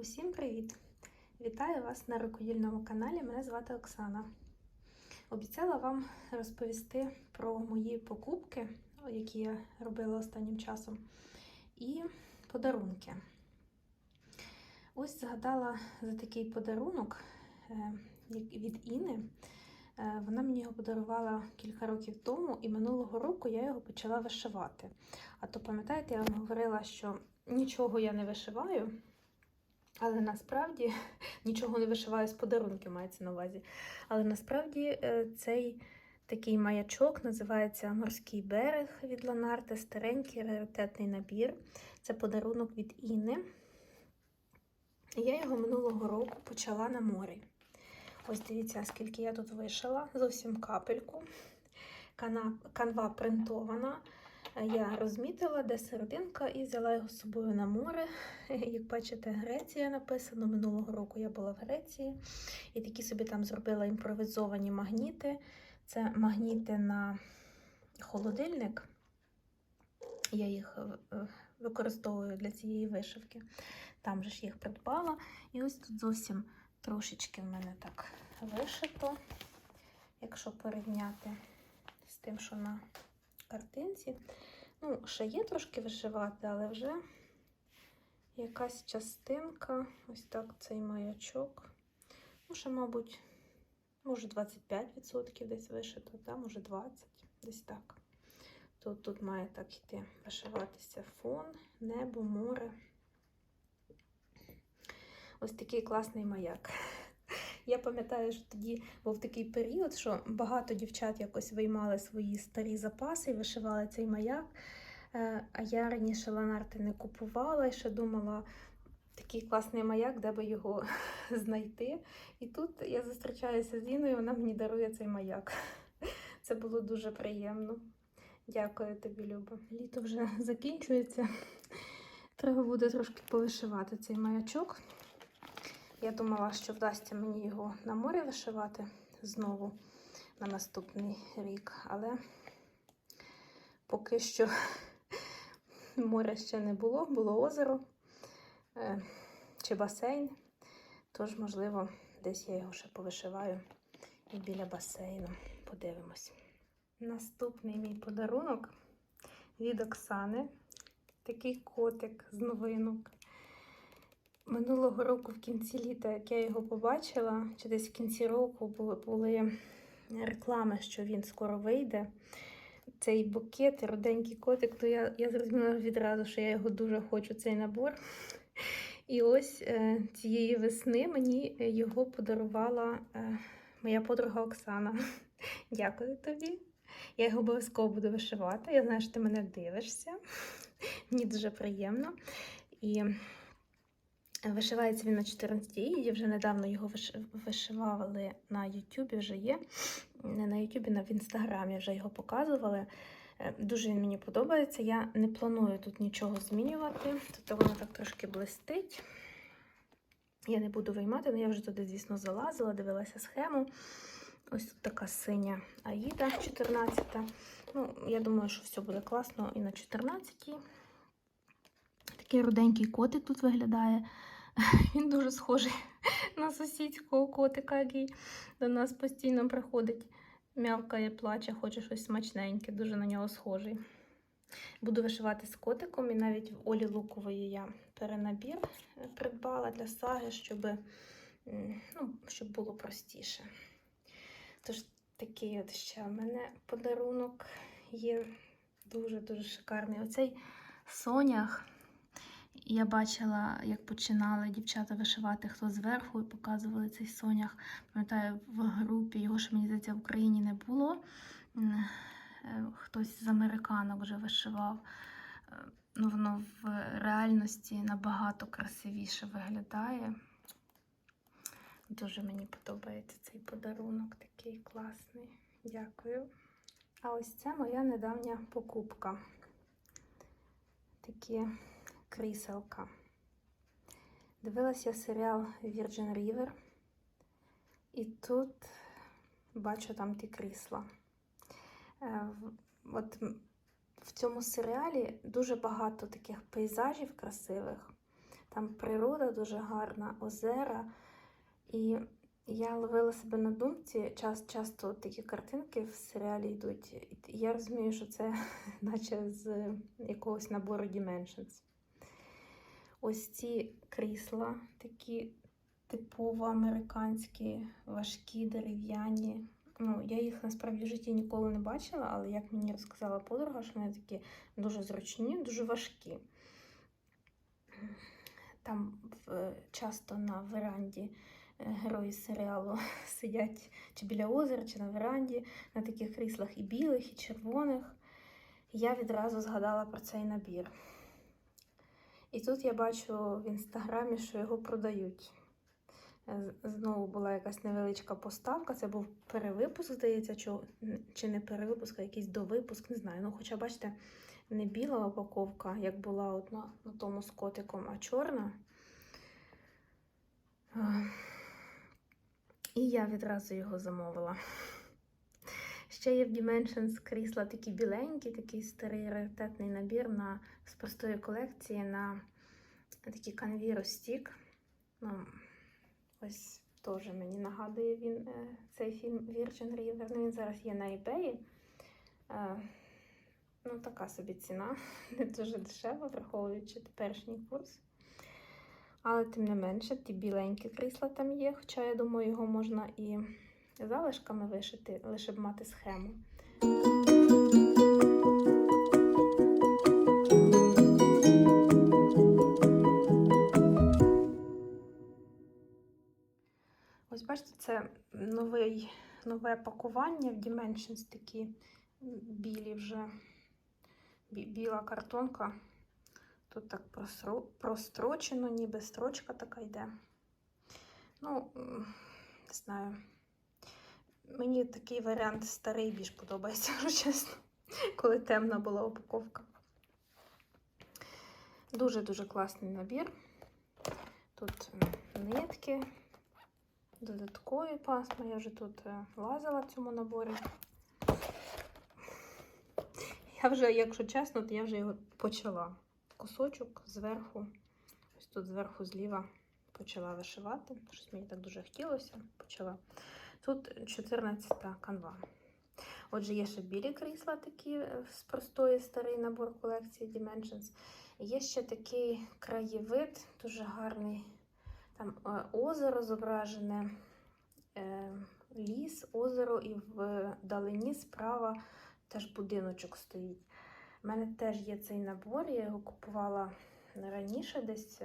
Усім привіт! Вітаю вас на рукодільному каналі. Мене звати Оксана. Обіцяла вам розповісти про мої покупки, які я робила останнім часом, і подарунки. Ось згадала за такий подарунок е, від Іни. Е, Вона мені його подарувала кілька років тому, і минулого року я його почала вишивати. А то пам'ятаєте, я вам говорила, що нічого я не вишиваю. Але насправді нічого не вишиваю з подарунків, мається на увазі. Але насправді е, цей такий маячок називається Морський берег від Ланарте, старенький раритетний набір. Це подарунок від Інни. Я його минулого року почала на морі. Ось дивіться, скільки я тут вишила, зовсім капельку. Канва принтована. Я розмітила, де серединка, і взяла його з собою на море. Як бачите, Греція написано. Минулого року я була в Греції. І такі собі там зробила імпровізовані магніти. Це магніти на холодильник. Я їх е, використовую для цієї вишивки. Там же ж їх придбала. І ось тут зовсім трошечки в мене так вишито, якщо порівняти з тим, що на картинці. Ну, ще є трошки вишивати, але вже якась частинка, ось так цей маячок. Ну, ще, мабуть, може 25% десь вишито, та, може 20%, десь так. Тут, тут має так йти вишиватися фон, небо, море. Ось такий класний маяк. Я пам'ятаю, що тоді був такий період, що багато дівчат якось виймали свої старі запаси і вишивали цей маяк. Е, А я раніше ланарти не купувала і ще думала, такий класний маяк, де би його знайти. І тут я зустрічаюся з Іною, вона мені дарує цей маяк. Це було дуже приємно. Дякую тобі, Люба. Літо вже закінчується. Треба буде трошки повишивати цей маячок. Я думала, що вдасться мені його на морі вишивати знову на наступний рік, але поки що моря ще не було, було озеро е, чи басейн. Тож, можливо, десь я його ще повишиваю і біля басейну. Подивимось. Наступний мій подарунок від Оксани. Такий котик з новинок. Минулого року, в кінці літа, як я його побачила, чи десь в кінці року були, реклами, що він скоро вийде. Цей букет, руденький котик, то я, я зрозуміла відразу, що я його дуже хочу, цей набор. І ось е, цієї весни мені його подарувала е, моя подруга Оксана. Дякую тобі. Я його обов'язково буду вишивати. Я знаю, що ти мене дивишся. Мені дуже приємно. І Вишивається він на 14 її. Вже недавно його вишивали на Ютубі, вже є. Не на Ютубі, а в інстаграмі вже його показували. Е, Дуже він мені подобається. Я не планую тут нічого змінювати. Тут воно так трошки блистить. Я не буду виймати, але я вже туди, звісно, залазила, дивилася схему. Ось тут така синя Аїда 14. Ну, я думаю, що все буде класно і на 14. Такий руденький котик тут виглядає. Він дуже схожий на сусідського котика, який до нас постійно приходить, м'явкає, плаче, хоче щось смачненьке, дуже на нього схожий. Буду вишивати з котиком, і навіть в Олі Лукової я перенабір придбала для саги, щоб, ну, щоб було простіше. Тож такий от ще в мене подарунок є дуже-дуже шикарний. Оцей сонях. Я бачила, як починали дівчата вишивати хто зверху і показували цей сонях. Пам'ятаю, в групі його ж мені здається в Україні не було. Е, Хтось з американок вже вишивав. Е, Ну, воно в реальності набагато красивіше виглядає. Дуже мені подобається цей подарунок, такий класний. Дякую. А ось це моя недавня покупка. Такі кріселка. Дивилася серіал Virgin River. І тут бачу там ті крісла. Е, От в цьому серіалі дуже багато таких пейзажів красивих. Там природа дуже гарна, озера. І я ловила себе на думці, час, часто такі картинки в серіалі йдуть. І я розумію, що це наче з якогось набору Dimensions. Ось ці крісла, такі типово американські, важкі, дерев'яні. Ну, я їх насправді в житті ніколи не бачила, але як мені розказала подруга, що вони такі дуже зручні, дуже важкі. Там часто на веранді е, герої серіалу сидять чи біля озера, чи на веранді, на таких кріслах і білих, і червоних. Я відразу згадала про цей набір. І тут я бачу в інстаграмі, що його продають. Е, Знову була якась невеличка поставка. Це був перевипуск, здається, чи, не перевипуск, а якийсь довипуск, не знаю. Ну, хоча, бачите, не біла упаковка, як була от на, на тому з котиком, а чорна. Е, І я відразу його замовила. Ще є в Dimensions крісла такі біленькі, такий старий раритетний набір на, з простої колекції на такий канвіру стік. Ну, ось теж мені нагадує він е, цей фільм Virgin River. Ну, він зараз є на eBay. Е, ну, така собі ціна, не дуже дешева, враховуючи теперішній курс. Але тим не менше, ті біленькі крісла там є, хоча я думаю, його можна і залишками вишити, лише б мати схему. Ось бачите, це новий, нове пакування в Dimensions такі білі вже бі- біла картонка. Тут так просро- прострочено, ніби строчка така йде. Ну, не знаю. Мені такий варіант старий більш подобається, чесно, коли темна була упаковка. Дуже-дуже класний набір. Тут нитки, додаткові пасма. Я вже тут е, лазила в цьому наборі. Я вже, якщо чесно, то я вже його почала. Кусочок зверху, ось тут зверху зліва почала вишивати. Щось мені так дуже хотілося. Почала. Тут 14 канва. Отже, є ще білі крісла такі е, з простої старий набор колекції Dimensions. Є ще такий краєвид, дуже гарний. Там е, озеро зображене, е, ліс, озеро, і в далині справа теж будиночок стоїть. У мене теж є цей набор, я його купувала раніше, десь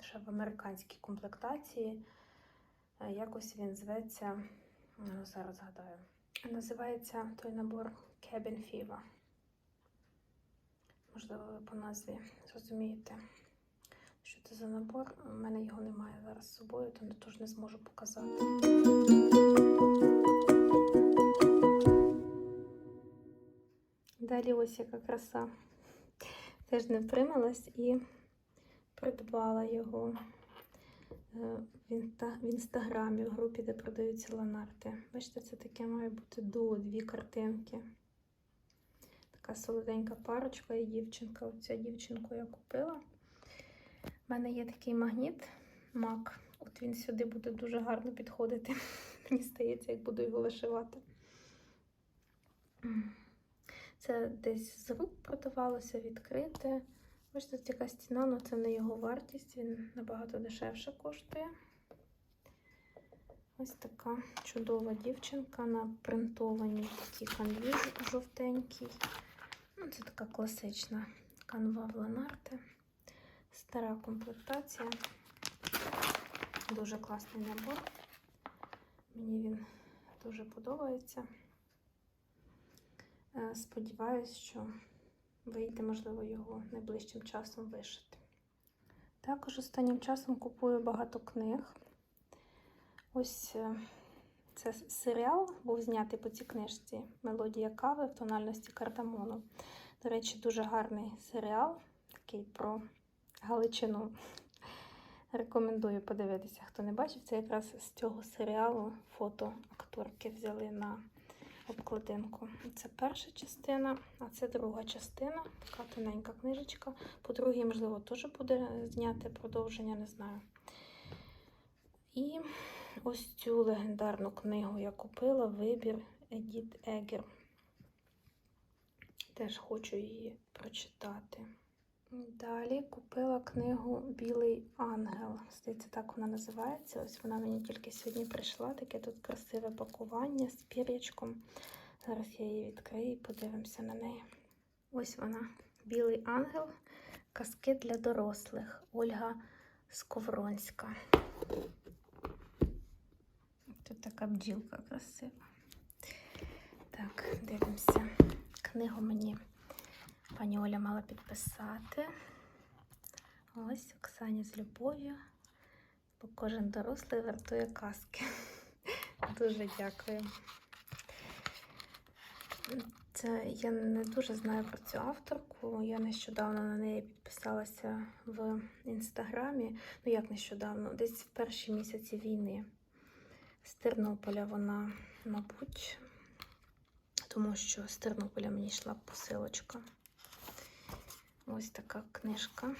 ще в американській комплектації. Якось він зветься, зараз згадаю. Називається той набор Cabin Fever. Можливо, ви по назві зрозумієте, що це за набор. У мене його немає зараз з собою, то не- тож не зможу показати. Далі ось яка краса. Теж не втрималась і придбала його в, інстаграмі, в групі, де продаються ланарти. Бачите, це таке має бути до дві картинки. Така солоденька парочка і дівчинка. Оця дівчинку я купила. У мене є такий магніт мак. От він сюди буде дуже гарно підходити. Мені здається, як буду його вишивати. Це десь з рук продавалося відкрите. Бачите, тут яка стіна, але це не його вартість, він набагато дешевше коштує. Ось така чудова дівчинка на принтованій такій канві жов- жовтенькій. Ну, це така класична канва в Ланарте. Стара комплектація. Дуже класний набор. Мені він дуже подобається. Е, Сподіваюсь, що вийде, можливо, його найближчим часом вишити. Також останнім часом купую багато книг. Ось е, це серіал був знятий по цій книжці Мелодія кави в тональності кардамону. До речі, дуже гарний серіал, такий про Галичину. Рекомендую подивитися, хто не бачив. Це якраз з цього серіалу фото акторки взяли на обкладинку. Це перша частина, а це друга частина. Така тоненька книжечка. По другій, можливо, теж буде зняти продовження, не знаю. І ось цю легендарну книгу я купила Вибір Едіт Егер. Теж хочу її прочитати. Далі купила книгу Білий ангел. Здається, так вона називається. Ось вона мені тільки сьогодні прийшла. Таке тут красиве пакування з пір'ячком. Зараз я її відкрию і подивимося на неї. Ось вона. Білий ангел. Казки для дорослих. Ольга Сковронська. Тут така бджілка красива. Так, дивимося. Книгу мені пані Оля мала підписати. Ось Оксані з любов'ю. Бо кожен дорослий вартує казки. Дуже дякую. Це я не дуже знаю про цю авторку. Я нещодавно на неї підписалася в інстаграмі. Ну, як нещодавно, десь в перші місяці війни. З Тернополя вона, мабуть, тому що з Тернополя мені йшла посилочка. Ось така книжка.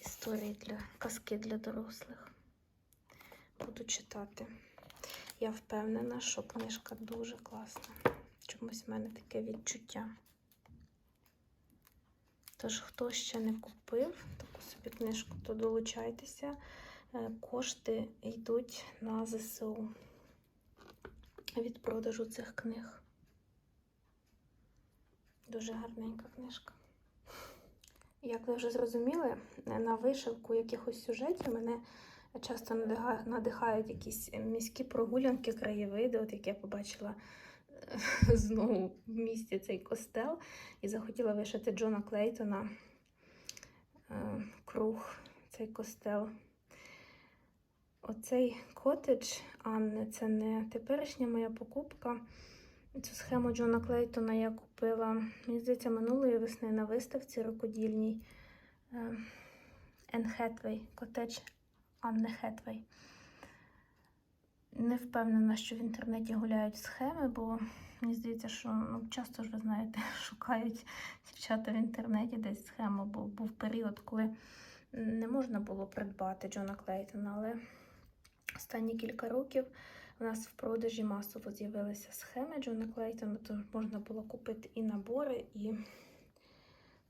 Історії для казки для дорослих. Буду читати. Я впевнена, що книжка дуже класна. Чомусь в мене таке відчуття. Тож, хто ще не купив таку собі книжку, то долучайтеся. Е, Кошти йдуть на ЗСУ від продажу цих книг. Дуже гарненька книжка. Як ви вже зрозуміли, на вишивку якихось сюжетів мене часто надихають якісь міські прогулянки, краєвиди, от як я побачила е, знову в місті цей костел і захотіла вишити Джона Клейтона е, круг цей костел. Оцей котедж Анни це не теперішня моя покупка. Цю схему Джона Клейтона я купила, мені здається, минулої весни на виставці рукодільній Енн Хетвей, котедж Анни Хетвей. Не впевнена, що в інтернеті гуляють схеми, бо мені здається, що ну, часто ж ви знаєте, шукають дівчата в інтернеті десь схему, бо був період, коли не можна було придбати Джона Клейтона, але останні кілька років у нас в продажі масово з'явилися схеми Джона Клейтона, то можна було купити і набори, і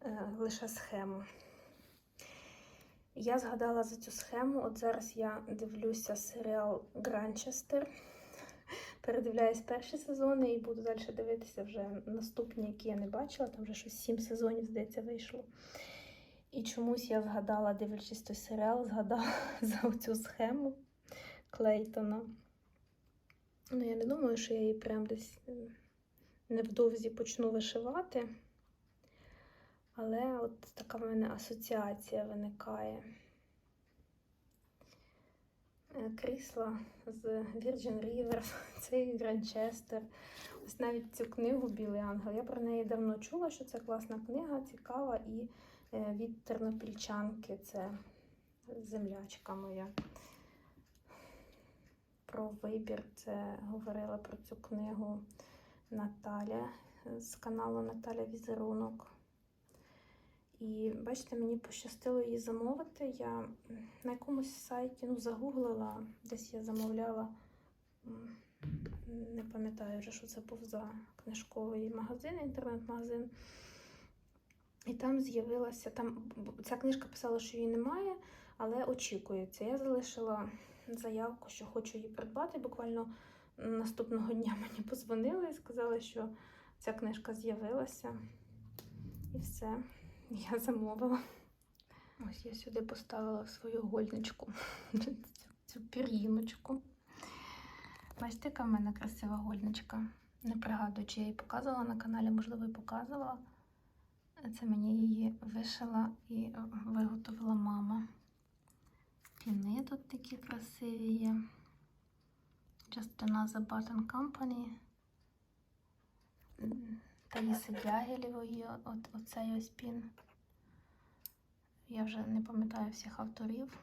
е, лише схему. Я згадала за цю схему. От зараз я дивлюся серіал Гранчестер. Передивляюсь перші сезони і буду далі дивитися вже наступні, які я не бачила. Там вже щось сім сезонів, здається, вийшло. І чомусь я згадала, дивлячись той серіал, згадала за цю схему Клейтона. Ну, я не думаю, що я її прям десь невдовзі почну вишивати. Але от така в мене асоціація виникає. Е, Крісла з Virgin River, цей Гранчестер. Ось навіть цю книгу Білий ангел. Я про неї давно чула, що це класна книга, цікава і е, від тернопільчанки. Це землячка моя. Про вибір це говорила про цю книгу Наталя з каналу Наталя Візерунок. І бачите, мені пощастило її замовити. Я на якомусь сайті ну, загуглила, десь я замовляла, не пам'ятаю вже, що це був за книжковий магазин, інтернет-магазин. І там з'явилася, там ця книжка писала, що її немає, але очікується. Я залишила заявку, що хочу її придбати. Буквально наступного дня мені позвонили і сказали, що ця книжка з'явилася. І все. Я замовила. Ось я сюди поставила свою гольничку, цю, цю пір'їночку. Бачите, яка в мене красива гольничка. Не пригадую, чи я її показувала на каналі, можливо, і показувала. Це мені її вишила і виготовила мама. Піни тут такі красиві є. Just another button company. Таїси Дягілєвої, от, оцей ось пін. Я вже не пам'ятаю всіх авторів.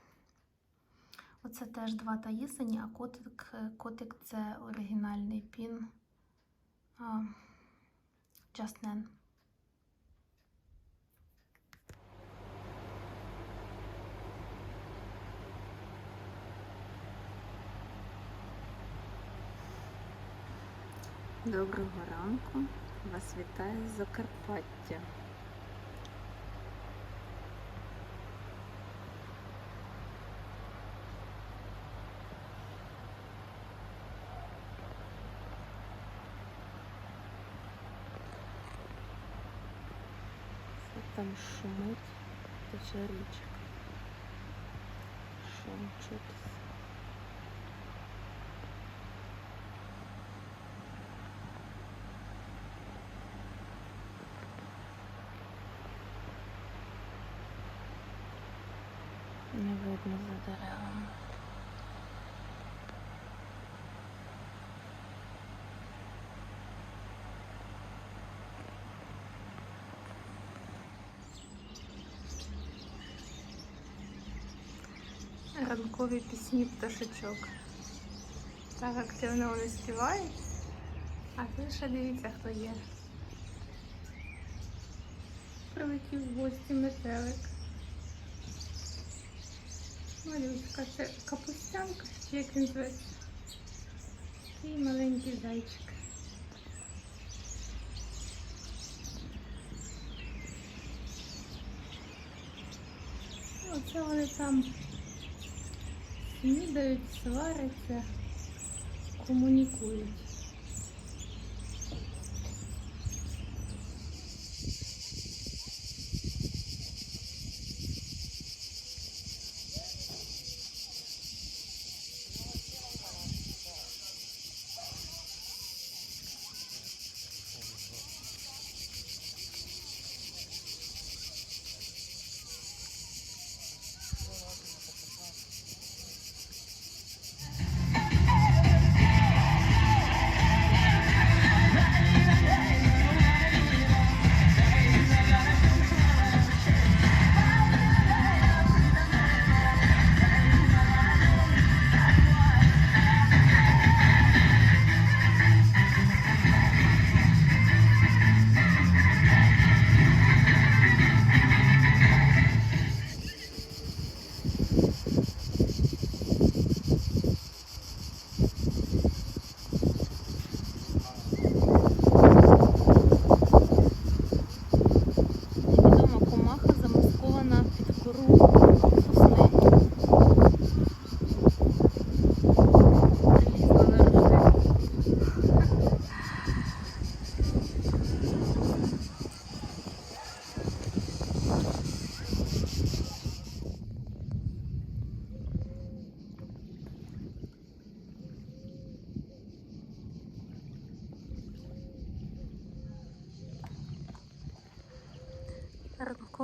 Оце теж два Таїсині, а котик, котик це оригінальний пін Just Nan. Доброго ранку. Вас вітає з Закарпаття. Що там шумить, тече річка. Шум чутись. Ранкові пісні пташечок. Так активно вони співають. А тут ще дивіться, хто є. Прилетів в гості метелик. Малюська, це капустянка, чи як він зветься. Такий маленький зайчик. Оце вони там снідають, сваряться, комунікують.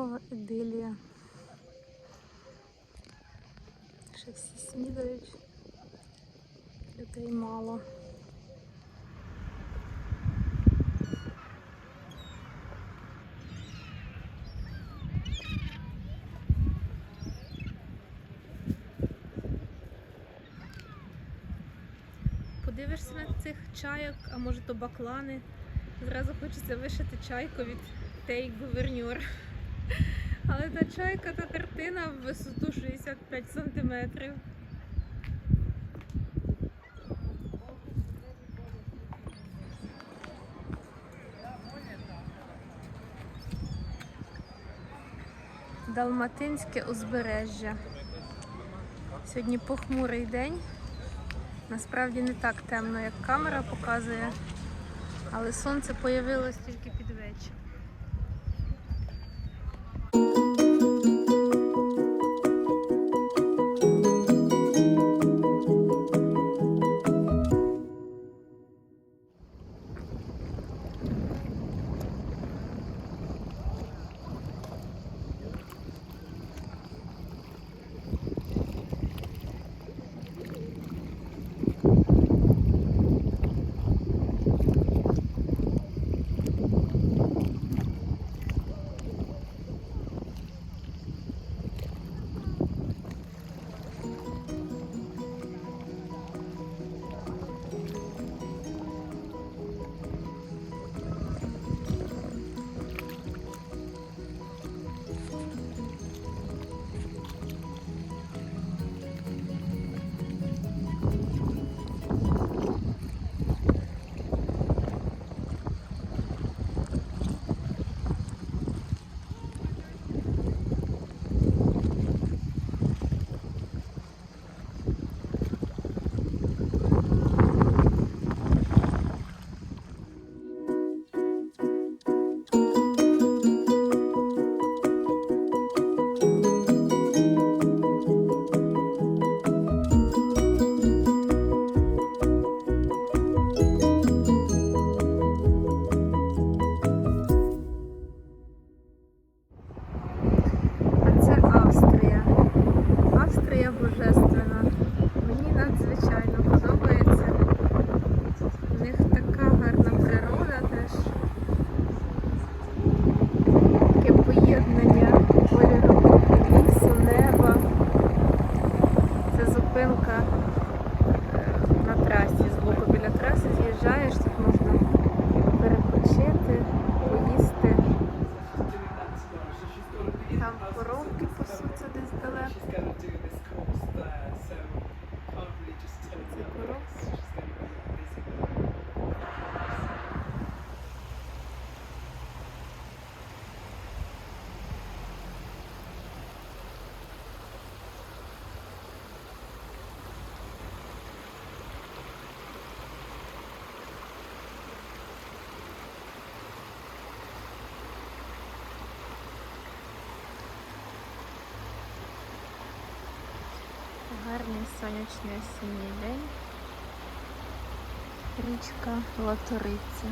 Ранкова ідилія. Ще всі снідають. Людей мало. Подивишся на цих чайок, а може то баклани. Зразу хочеться вишити чайку від Тей гуверньор. Але та чайка, та картина в висоту 65 сантиметрів. Далматинське узбережжя. Сьогодні похмурий день. Насправді не так темно, як камера показує, але сонце появилось тільки під Гарний сонячний осінній день. Річка Латориця.